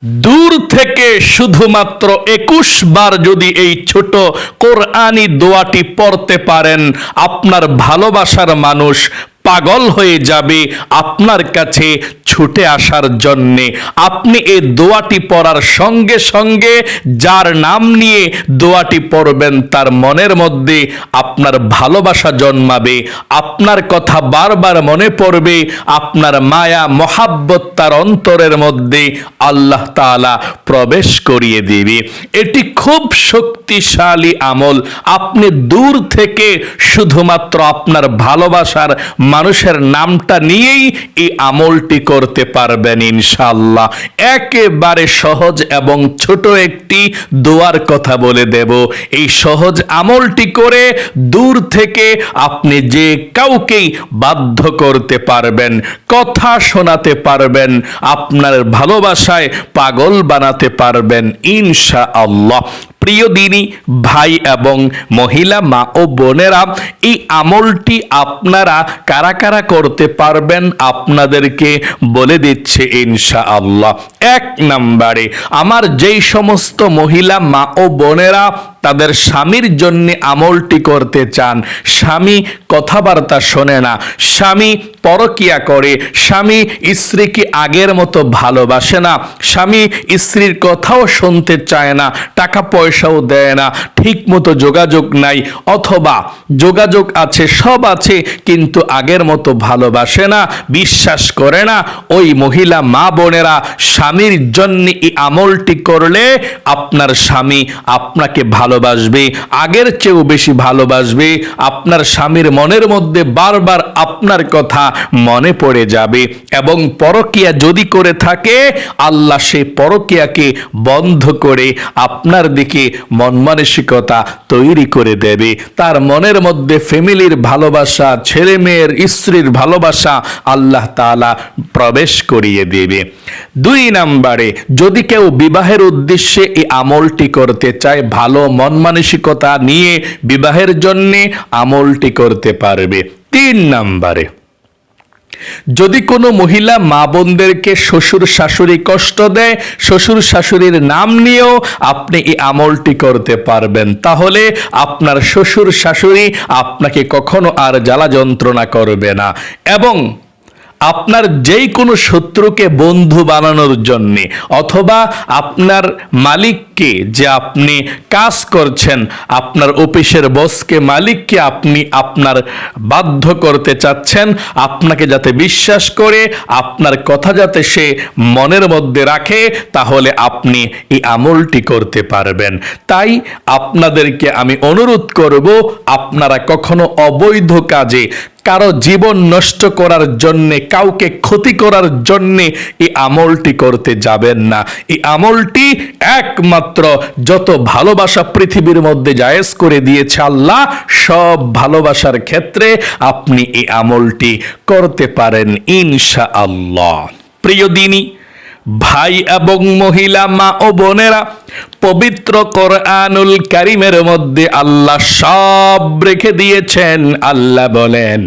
Do দূর থেকে শুধুমাত্র একুশ বার যদি এই ছোট কোরআনি দোয়াটি পড়তে পারেন, আপনার ভালোবাসার মানুষ পাগল হয়ে যাবে আপনার কাছে ছুটে আসার জন্যে। আপনি এই দোয়াটি পড়ার সঙ্গে সঙ্গে যার নাম নিয়ে দোয়াটি পড়বেন, তার মনের মধ্যে আপনার ভালোবাসা জন্মাবে, আপনার কথা বারবার মনে পড়বে, আপনার মায়া, মহাব্বত তার অন্তরের মধ্যে আল্লাহ তাআলা প্রবেশ করিয়ে দিবে। এটি খুব শক্তিশালী আমল। আপনি দূর থেকে শুধুমাত্র আপনার ভালোবাসার মানুষের নামটা নিয়েই এই আমলটি করতে পারবেন ইনশাল্লাহ একেবারে সহজ এবং ছোট একটি দোয়ার কথা বলে দেব। এই সহজ আমলটি করে দূর থেকে আপনি যে কাউকেই বাধ্য করতে পারবেন, কথা শোনাতে পারবেন, আপনার ভালোবাসায় পাগল বানাতে পারবেন ইনশা আল্লাহ প্রিয় দিনী, ভাই এবং মহিলা, মা ও বোনেরা, এই আমলটি আপনারা কারা কারা করতে পারবেন আপনাদেরকে বলে দিচ্ছে ইনশা আল্লাহ এক নম্বরে, আমার যেই সমস্ত মহিলা, মা ও বোনেরা তাদের স্বামীর জন্য আমলটি করতে চান, স্বামী কথাবার্তা শোনে না, স্বামী পরকিয়া করে, স্বামী স্ত্রীকে আগের মতো ভালোবাসে না, স্বামী স্ত্রীর কথাও শুনতে চায় না, টাকা পয়সাও দেয় না ঠিক মতো যোগাযোগ নাই, অথবা যোগাযোগ আছে, সব আছে, কিন্তু আগের মতো ভালোবাসে না, বিশ্বাস করে না, ওই মহিলা মা বোনেরা স্বামীর জন্য এই আমলটি করলে আপনার স্বামী আপনাকে ভালোবাসবে, আগের চেয়েও বেশি ভালোবাসবে, আপনার স্বামীর মনের মধ্যে বারবার আপনার কথা মনে পড়ে যাবে, এবং পরকিয়া যদি করে থাকে, আল্লাহ সেই পরকিয়াকে বন্ধ করে আপনার দিকে মন মানসিকতা তৈরি করে দেবে। তার মনের মধ্যে ফ্যামিলির ভালোবাসা, ছেলে মেয়ের, স্ত্রীর ভালোবাসা আল্লাহ তাআলা প্রবেশ করিয়ে দেবে। দুই নাম্বারে, যদি কেউ বিবাহের উদ্দেশ্যে এই আমলটি করতে চায়, ভালো মন মানসিকতা নিয়ে বিবাহের জন্যে আমলটি করতে পারবে। তিন নাম্বারে যদি কোনো মহিলা মা বোনদেরকে শ্বশুর শাশুড়ি কষ্ট দেয়, শ্বশুর শাশুড়ির নাম নিয়েও আপনি এই আমলটি করতে পারবেন। তাহলে আপনার শ্বশুর শাশুড়ি আপনাকে কখনো আর জ্বালা যন্ত্রণা করবে না। এবং আপনার যেই কোনো শত্রুকে বন্ধু বানানোর জন্যে অথবা আপনার মালিককে যে আপনি কাজ করছেন? আপনার অফিসের বসকে মালিককে আপনি আপনার বাধ্য করতে চাচ্ছেন? আপনাকে যাতে বিশ্বাস করে, আপনার কথা যাতে সে মনের মধ্যে রাখে, তাহলে আপনি এই আমলটি করতে পারবেন। তাই আপনাদেরকে আমি অনুরোধ করব, আপনারা কখনো অবৈধ কাজে কারও জীবন নষ্ট করার জন্যে, কাউকে ক্ষতি করার জন্যে এই আমলটি করতে যাবেন না। এই আমলটি একমাত্র যত ভালোবাসা পৃথিবীর মধ্যে জায়েজ করে দিয়েছে আল্লাহ, সব ভালোবাসার ক্ষেত্রে আপনি এই আমলটি করতে পারেন ইনশা আল্লাহ প্রিয় দিনী, ভাই এবং মহিলা, মা ও বোনেরা পবিত্র কোরআনুল কারিমের মধ্যে আল্লাহ সব রেখে দিয়েছেন। আল্লাহ বলেন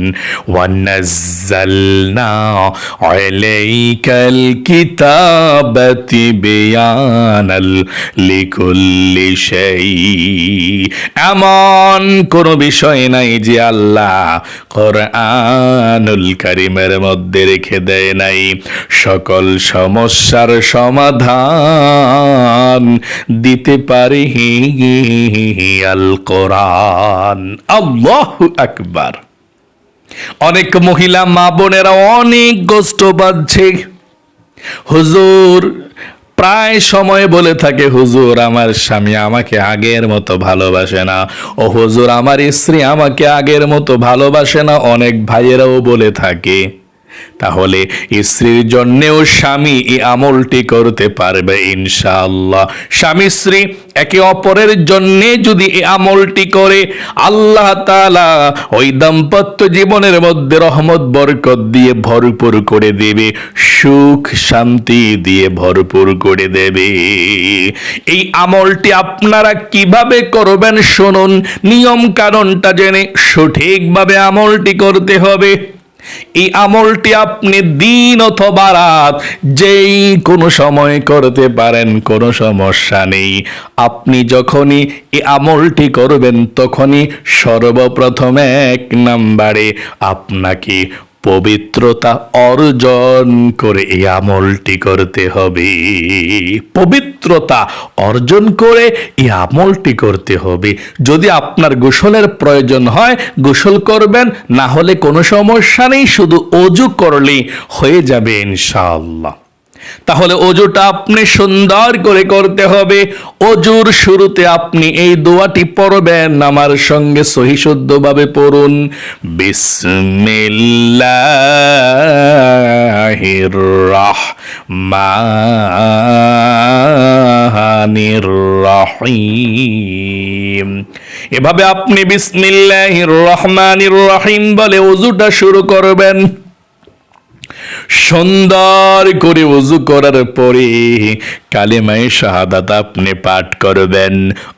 এমন কোনো বিষয় নাই যে আল্লাহ কোরআনুল কারিমের মধ্যে রেখে দেয় নাই। সকল সমস্যার সমাধান দিতে পারে আল কোরআন। আল্লাহু আকবার। অনেক মহিলা মা বোনেরা অনেক কষ্ট পাচ্ছে হুজুর, প্রায় সময় বলে থাকে, হুজুর, আমার স্বামী আমাকে আগের মতো ভালোবাসে না। ও হুজুর, আমার স্ত্রী আমাকে আগের মতো ভালোবাসে না? অনেক ভাইয়েরাও বলে থাকে। তাহলে স্ত্রীর জন্যেও স্বামী এই আমলটি করতে পারবে ইনশাআল্লাহ। স্বামী স্ত্রী একে অপরের জন্যে যদি এই আমলটি করে, আল্লাহ তাআলা ওই দাম্পত্য জীবনের মধ্যে রহমত, বরকত দিয়ে ভরপুর করে দেবে, সুখ, শান্তি দিয়ে ভরপুর করে দেবে। এই আমলটি আপনারা কীভাবে করবেন শুনুন নিয়ম কারণটা জেনে সঠিকভাবে আমলটি করতে হবে। এই আমলটি আপনি দিন অথবা রাত যেই কোনো সময় করতে পারেন, কোনো সমস্যা নেই। আপনি যখনই এই আমলটি করবেন, তখনই সর্বপ্রথম এক নাম্বারে আপনাকে পবিত্রতা অর্জন করে এই আমলটি করতে হবে। পবিত্রতা অর্জন করে এই আমলটি করতে হবে। যদি আপনার গোসলের প্রয়োজন হয়, গোসল করবেন, না হলে কোনো সমস্যা নেই, শুধু অজু করলেই হয়ে যাবে ইনশাআল্লাহ। তাহলে অজুটা আপনি সুন্দর করে করতে হবে। অজুর শুরুতে আপনি এই দোয়াটি পড়বেন, আমার সঙ্গে সহিশুদ্ধভাবে পড়ুন। বিসমিল্লাহির রাহমানির রহিম। এভাবে আপনি বিসমিল্লাহির রহমানির রহিম বলে অজুটা শুরু করবেন। সুন্দর করে উজু করার পরে কালেমায় শাহাদাত আপনি পাঠ করবেন।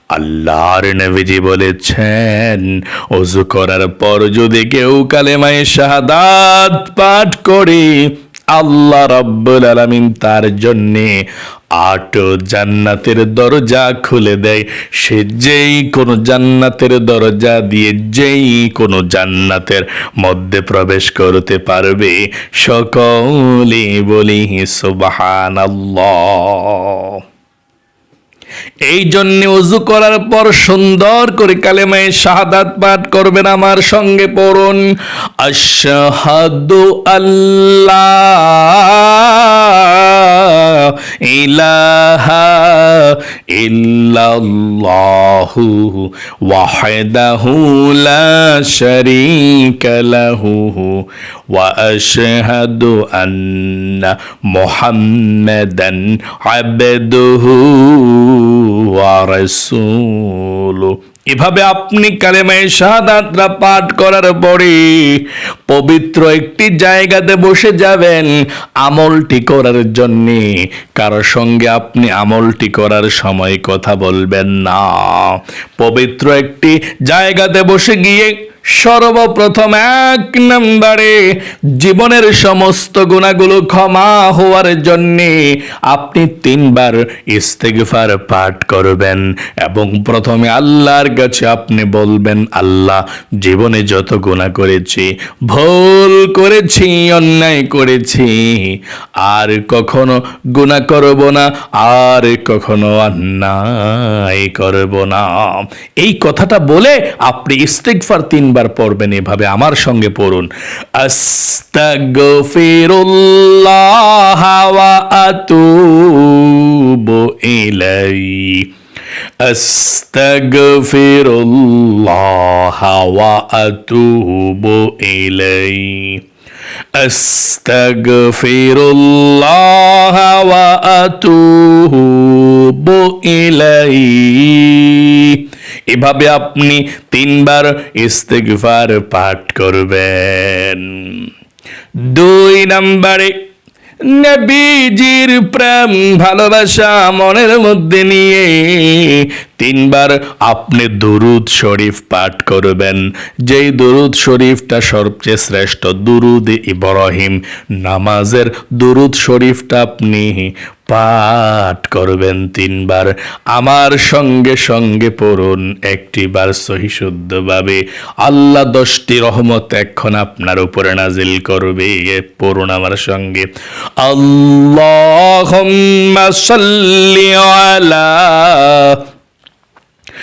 আল্লাহর নবীজি বলেছেন, উজু করার পর যদি কেউ কালেমায় শাহাদাত পাঠ করে আল্লাহ রব্বুল আলমিন তার জন্যে আট জান্নাতের দরজা খুলে দেয়। সে যেই কোনো জান্নাতের দরজা দিয়ে যেই কোনো জান্নাতের মধ্যে প্রবেশ করতে পারবে। সকলে বলি, সুবহানাল্লাহ। এই জন্য উজু করার পর সুন্দর করে কালেমায় শাহাদাত পাঠ করবেন আমার সঙ্গে পড়ুন। আশহাদু আল্লাহ ইলাহা লা ওয়া আন্না মুহাম্মাদান আবদুহু। এভাবে আপনি কালেমায় শাহাদাতরা পাঠ করার পরে পবিত্র একটি জায়গাতে বসে যাবেন আমলটি করার জন্যে। কারও সঙ্গে আপনি আমলটি করার সময় কথা বলবেন না। পবিত্র একটি জায়গাতে বসে গিয়ে সর্বপ্রথম এক নম্বরে জীবনের সমস্ত গুণাগুলো ক্ষমা হওয়ার জন্যে আপনি তিনবার ইস্তেগফার পাঠ করবেন এবং প্রথমে আল্লাহর কাছে আপনি বলবেন, আল্লাহ, জীবনে যত গুণা করেছি, ভুল করেছি, অন্যায় করেছি, আর কখনো গুণা করব না, আর কখনো অন্যায় করব না। এই কথাটা বলে আপনি ইস্তেগফার তিনবার পড়বেন এভাবে আমার সঙ্গে পড়ুন আস্তাগফিরুল্লাহ ওয়া আতুবু ইলাইহি أستغفر الله وأتوب إليه أستغفر الله وأتوب إليه এভাবে আপনি তিনবার ইস্তেকফার পাঠ করবেন। দুই নম্বরে নবীজির প্রেম ভালোবাসা মনের মধ্যে নিয়ে তিনবার আপনি দুরুদ শরীফ পাঠ করবেন। যেই দুরুদ শরীফটা সবচেয়ে শ্রেষ্ঠ, দুরুদ ইব্রাহিম, নামাজের দুরুদ শরীফটা আপনি পাঠ করবেন তিনবার। আমার সঙ্গে সঙ্গে পড়ুন একটিবার সহিশুদ্ধভাবে আল্লাহ দশটি রহমত এখন আপনার উপরে নাজিল করবে, পড়ুন আমার সঙ্গে। আল্লাহ আলা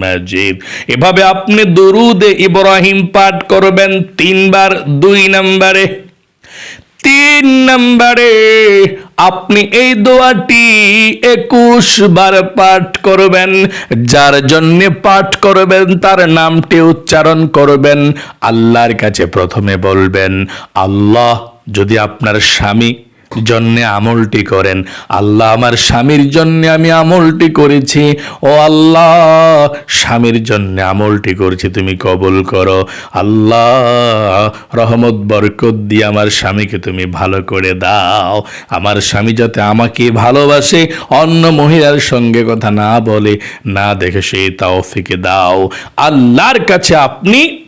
মাজিদ এভাবে আপনি দরুদে ইব্রাহিম পাঠ করবেন তিনবার, দুই নম্বরে। তিন নম্বরে আপনি এই দোয়াটি একুশ বার পাঠ করবেন। যার জন্য পাঠ করবেন, তার নামটি উচ্চারণ করবেন। আল্লাহর কাছে প্রথমে বলবেন, আল্লাহ, যদি আপনার স্বামী জন্যে আমলটি করেন। আল্লাহ আমার স্বামীর জন্যে আমি আমলটি করেছি। ও আল্লাহ, স্বামীর জন্য আমলটি করছি, তুমি কবুল করো। আল্লাহ, রহমত, বরকত দিয়ে আমার স্বামীকে তুমি ভালো করে দাও। আমার স্বামী যাতে আমাকে ভালোবাসে, অন্য মহিলার সঙ্গে কথা না বলে, না দেখে সেই তাওফিকে দাও। আল্লাহর কাছে আপনি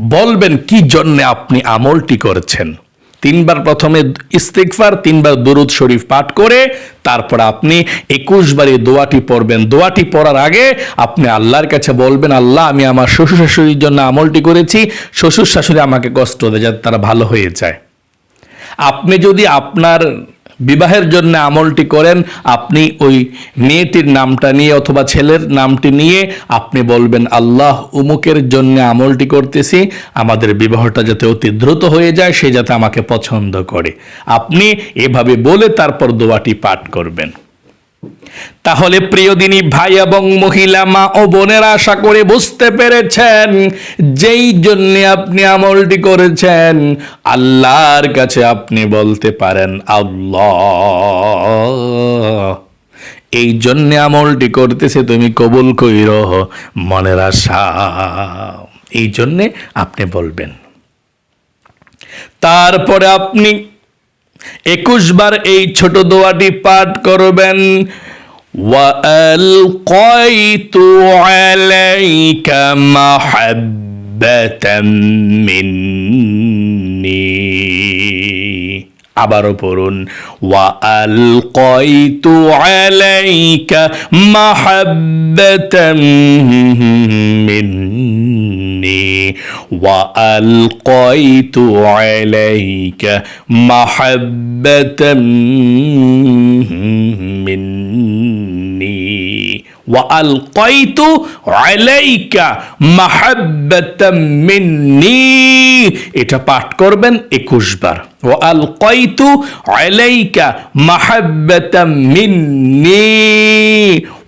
বলবেন, কি জন্যে আপনি আমলটি করছেন? তিনবার প্রথমে ইস্তিকফার তিনবার দরুদ শরীফ পাঠ করে তারপর আপনি একুশ বারে দোয়াটি পড়বেন। দোয়াটি পড়ার আগে আপনি আল্লাহর কাছে বলবেন, আল্লাহ, আমি আমার শ্বশুর শাশুড়ির জন্য আমলটি করেছি। শ্বশুর শাশুড়ি আমাকে কষ্ট দেয় যাতে তারা ভালো হয়ে যায়। আপনি যদি আপনার বিবাহের জন্য আমলটি করেন, আপনি ওই মেয়েটির নামটা নিয়ে অথবা ছেলের নামটি নিয়ে আপনি বলবেন, আল্লাহ, উমুকের জন্য আমলটি করতেছি, আমাদের বিবাহটা যাতে অতি দ্রুত হয়ে যায়, সে যাতে আমাকে পছন্দ করে। আপনি এভাবে বলে তারপর দোয়াটি পাঠ করবেন। তাহলে প্রিয় দিনী ভাই এবং মহিলা, মা ও বোনের আশা করে বুঝতে পেরেছেন, যেই জন্য আপনি আমলটি করেছেন, আল্লাহর কাছে আপনি বলতে পারেন, আল্লাহ। এই জন্য আমলটি করতেছে, তুমি কবুল কইর মনের আশা এই জন্যে আপনি বলবেন। তারপরে আপনি একুশ বার এই ছোট দোয়াটি পাঠ করবেন وألقيت عليك محبة مني আবারও পড়ুন ওয়া আল কয়তু আলাইকা মাহাব্বাতাম মিন্নি ওয়া আল কয়তু আলাইকা মাহাব্বাতাম মিন্নি وألقيت عليك محبة مني এটা পাঠ করবেন একুশ বার وألقيت عليك محبة مني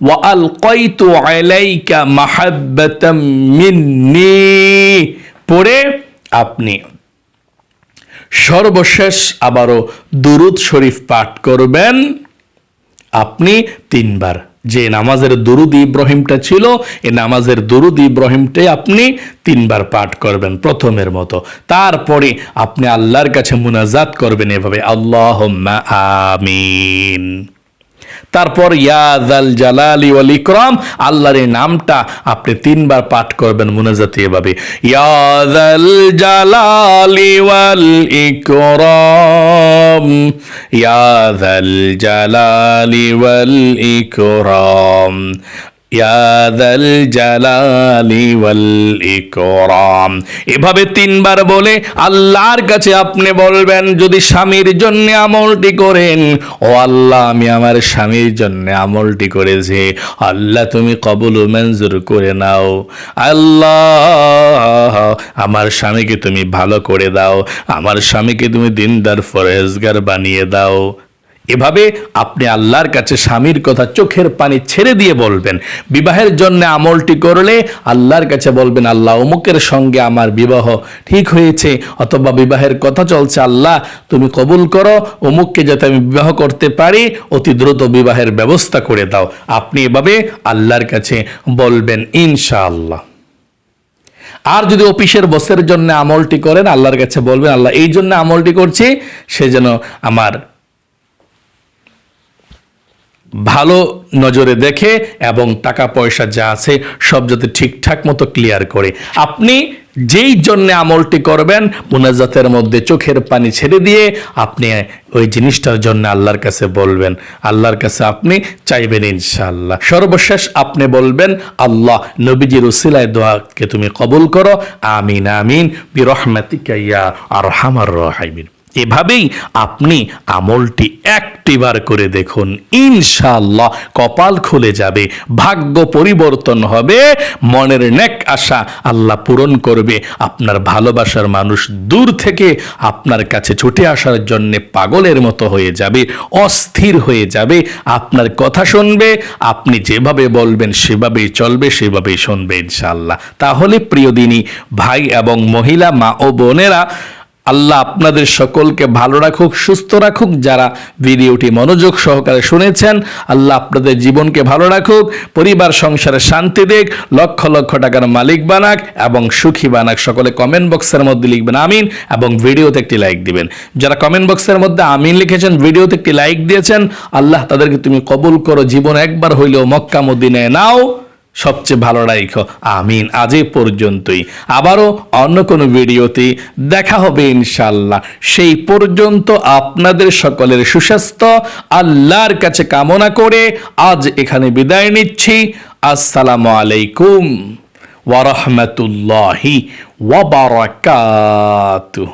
وألقيت عليك محبة مني পড়ে আপনি সর্বশেষ আবারও দুরুদ শরীফ পাঠ করবেন আপনি তিনবার যে নামাজের দুরুদ ইব্রাহিমটা ছিল এই নামাজের দুরুদ ইব্রাহিমটাই আপনি তিনবার পাঠ করবেন প্রথমের মতো। তারপরে আপনি আল্লাহর কাছে মুনাজাত করবেন এভাবে আল্লাহ আমিন। তারপর ইয়াজাল জালালি ওয়াল ইকরাম আল্লাহর এই নামটা আপনি তিনবার পাঠ করবেন মুনাজাতে এভাবে। জালালিওয়াল জালালি ওয়াল ইকরাম ইয়াদাল জালালি ওয়াল ইকরাম এভাবে তিনবার বলে আল্লাহর কাছে আপনি বলবেন, যদি স্বামীর জন্য আমলটি করেন, ও আল্লাহ, আমি আমার স্বামীর জন্য আমলটি করেছি। আল্লাহ, তুমি কবুল মঞ্জুর করে নাও। আল্লাহ, আমার স্বামীকে তুমি ভালো করে দাও। আমার স্বামীকে তুমি দিনদার ফরেজগার বানিয়ে দাও। এভাবে আপনি আল্লাহর কাছে স্বামীর কথা চোখের পানি ছেড়ে দিয়ে বলবেন। বিবাহের জন্য আমলটি করলে আল্লাহর কাছে বলবেন, আল্লাহ, অমুকের সঙ্গে আমার বিবাহ ঠিক হয়েছে, অথবা বিবাহের কথা চলছে। আল্লাহ, তুমি কবুল করো, অমুককে যাতে আমি বিবাহ করতে পারি, অতি দ্রুত বিবাহের ব্যবস্থা করে দাও। আপনি এভাবে আল্লাহর কাছে বলবেন, ইনশাআল্লাহ। আর যদি অফিসের বসের জন্য আমলটি করেন, আল্লাহর কাছে বলবেন, আল্লাহ, এই জন্য আমলটি করছি, সে যেন আমার ভালো নজরে দেখে এবং টাকা পয়সা যা আছে সব যাতে ঠিকঠাক মতো ক্লিয়ার করে। আপনি যেই জন্য আমলটি করবেন, মুনাজাতের মধ্যে চোখের পানি ছেড়ে দিয়ে আপনি ওই জিনিসটার জন্য আল্লাহর কাছে বলবেন। আল্লাহর কাছে আপনি চাইবেন ইনশাআল্লাহ। সর্বশেষ আপনি বলবেন, আল্লাহ, নবীজির উসিলায় দোয়াকে তুমি কবুল করো। আমিন আমিন। বিরহমাতিকা আর আরহামার রাহিমিন। এভাবেই আপনি আমলটি একটিবার করে দেখুন। ইনশাআল্লাহ কপাল খুলে যাবে, ভাগ্য পরিবর্তন হবে, মনের নেক আশা আল্লাহ পূরণ করবে। আপনার ভালোবাসার মানুষ দূর থেকে আপনার কাছে ছুটে আসার জন্যে পাগলের মতো হয়ে যাবে, অস্থির হয়ে যাবে। আপনার কথা শুনবে, আপনি যেভাবে বলবেন সেভাবেই চলবে, সেভাবেই শুনবে ইনশাআল্লাহ। তাহলে প্রিয় দিনী, ভাই এবং মহিলা, মা ও বোনেরা আল্লাহ আপনাদের সকলকে ভালো রাখুক, সুস্থ রাখুক। যারা ভিডিওটি মনোযোগ সহকারে শুনেছেন, আল্লাহ আপনাদের জীবনকে ভালো রাখুক, পরিবার, সংসারে শান্তি দেখ লক্ষ লক্ষ টাকার মালিক বানাক এবং সুখী বানাক। সকলে কমেন্ট বক্সের মধ্যে লিখবেন আমিন এবং ভিডিওতে একটি লাইক দিবেন। যারা কমেন্ট বক্সের মধ্যে আমিন লিখেছেন, ভিডিওতে একটি লাইক দিয়েছেন, আল্লাহ তাদেরকে তুমি কবুল করো। জীবন একবার হইলেও মক্কা, মদিনায় নাও। সবচেয়ে ভালো রাখো আমিন, আজ পর্যন্তই। আবারও অন্য কোনো ভিডিওতে দেখা হবে ইনশাল্লাহ সেই পর্যন্ত আপনাদের সকলের সুস্বাস্থ্য, আল্লাহর কাছে কামনা করে আজ এখানে বিদায় নিচ্ছি। আসসালামু আলাইকুম ওয়ারহমতুল্লাহি ওয়াবারাকাতুহ